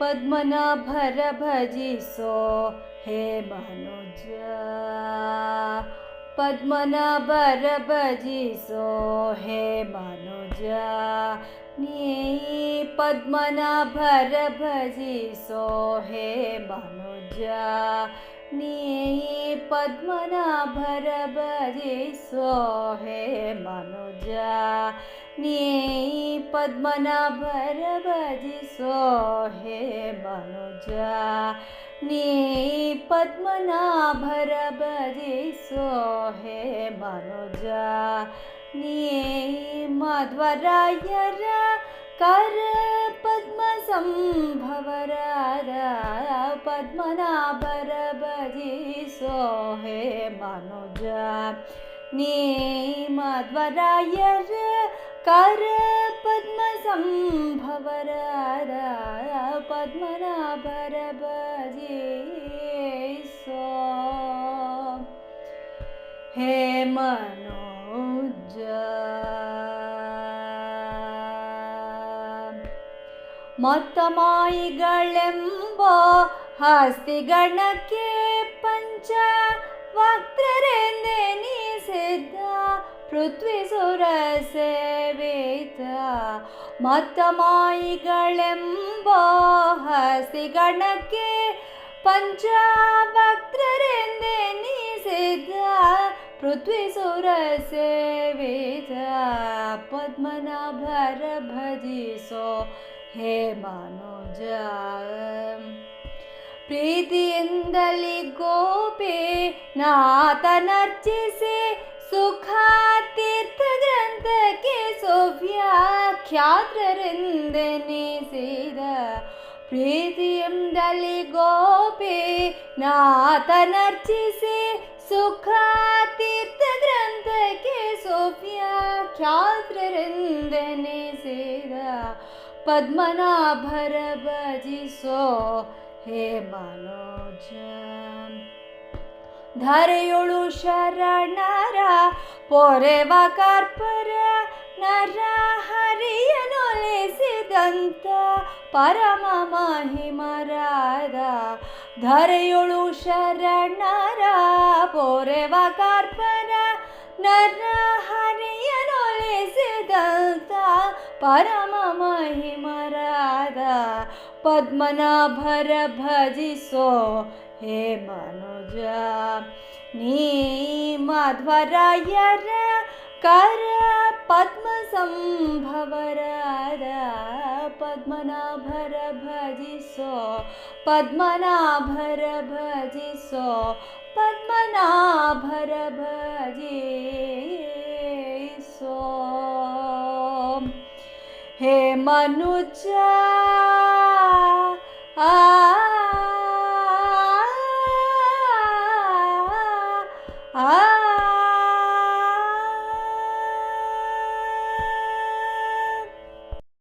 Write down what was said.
पद्मनाभर भजिसो हे मनुज। पद्मनाभर भजिसो हे मनुज। नी पद्मनाभर भजिसो हे मनुज नी पद्मनाभर भजिसो हे मनुज। नी पद्मनाभर भजिसो हे मनुज। नी पद्मनाभर भजिसो हे मनुज मध्वरायर कर पद्मसंभवर पद्मनाभर भजिसो हे मनुज नी मध्वरायर कर पद्मसंभवर पद्मनाभर भजिसो हे मनुज ಮೊತ್ತಮಾಯಿಗಳೆಂಬ ಹಸ್ತಿಗಣಕ್ಕೆ ಪಂಚ ವಕ್ತರೆಂದೆನಿಸಿದ್ದ ಪೃಥ್ವಿ ಸುರ ಸೇವಿತ. ಮೊತ್ತಮಾಯಿಗಳೆಂಬ ಹಸ್ತಿಗಣಕ್ಕೆ ಪಂಚ ವಕ್ತರೆಂದೆನಿಸಿದ್ದ ಪೃಥ್ವಿ ಸುರ ಸೇವಿತ. ಪದ್ಮನಾಭರ ಭಜಿಸೋ ಹೇ ಮನುಜ ಪ್ರೀತಿಯಿಂದಲಿ ಗೋಪಿ ನಾತನರ್ಚಿಸಿ ಸುಖ ತೀರ್ಥ ಗ್ರಂಥಕ್ಕೆ ಸುವ್ಯಾಖ್ಯಾತರೆಂದೆನಿಸಿದ ಪ್ರೀತಿಯಿಂದಲಿ ಗೋಪಿ ನಾತನರ್ಚಿಸಿ ಸುಖ ತೀರ್ಥ ಗ್ರಂಥಕ್ಕೆ ಸುವ್ಯಾಖ್ಯಾತರೆಂದೆನಿಸಿದ ಪದ್ಮನಾಭರ ಭಜಿಸೋ ಹೇ ಬಾಲೋಜ ಧರೆಯೊಳು ಶರಣರ, ಪೊರೆವ ಕಾರ್ಪರ ನರ ಹರಿಯನೊಲಿಸಿದಂತ ಪರಮ ಮಹಿಮರಾದ. ಧರೆಯೊಳು ಶರಣರ, ಪೊರೆವ ಕಾರ್ಪರ ನರ ಹರಿಯನೊಲಿಸಿದಂತ ಪರಮ महिमराधा पद्मनाभर भजिसो हे मनुज नी माध्वरायर कर पद्मसंभवरादा पद्मनाभर भजिसो पद्मनाभर भजिसो पद्मनाभर भजे हे मनुजा आ, आ, आ, आ